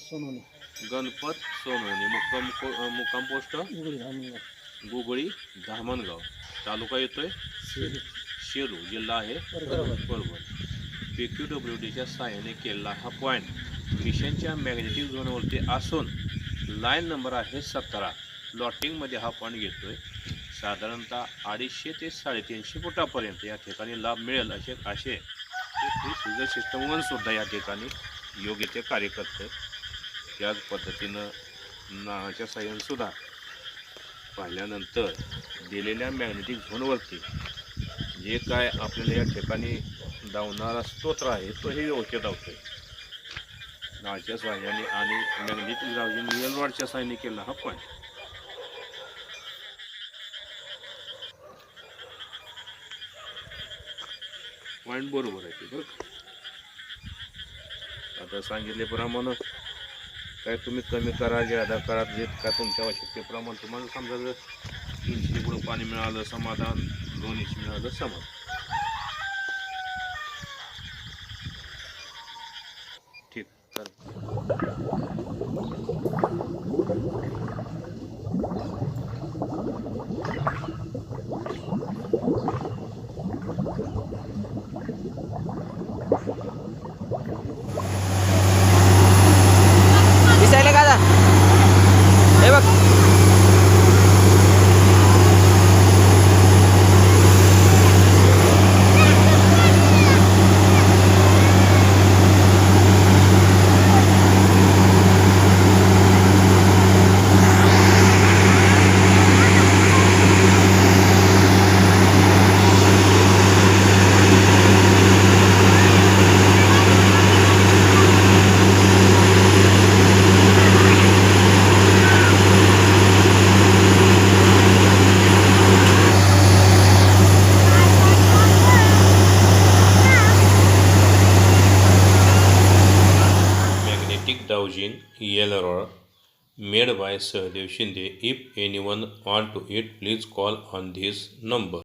सोनवणे गणपत सोनवणे मुक्काम मुक्काम पोस्ट गुगळी धामणगाव. तालुका येतोय? शेरी जिल्हा आहे. बरोबर बरोबर पी क्यू डब्ल्यू डीच्या सहाय्याने केलेला हा पॉईंट मिशनच्या मॅग्नेटिक झोनवरती असून लाईन नंबर आहे सतरा. लॉटिंगमध्ये हा पॉईंट घेतोय. साधारणतः अडीचशे ते साडेतीनशे फुटापर्यंत या ठिकाणी लाभ मिळेल असे असे सिजर सिस्टम सुद्धा या ठिकाणी योग्य ते कार्य करतं त्याच पद्धतीनं नावाच्या साह्यानंसुद्धा पाहिल्यानंतर दिलेल्या मॅग्नेटिक झोनवरती जे काय आपल्याला या ठिकाणी धावणारा स्तोत्र आहे तो हे व्यवस्थित धावतोय. नावाच्या सहाय्याने आणि मॅग्नेटिक रावजी रिअल साह्याने सहाय्याने केला हा पॉईंट पॉईंट बरोबर आहे ते बरं का? आता सांगितल्याप्रमाणे काय तुम्ही कमी करा जे ज्यादा करा जे काय तुमच्या आवश्यकतेप्रमाणे तुम्हाला समजा जर तीनशे पुढं पाणी मिळालं समाधान. दोन इंच मिळालं समाधान. ठीक चालेल. दावजीन L rod made by Sahdev Shinde if any one on to it please call on this number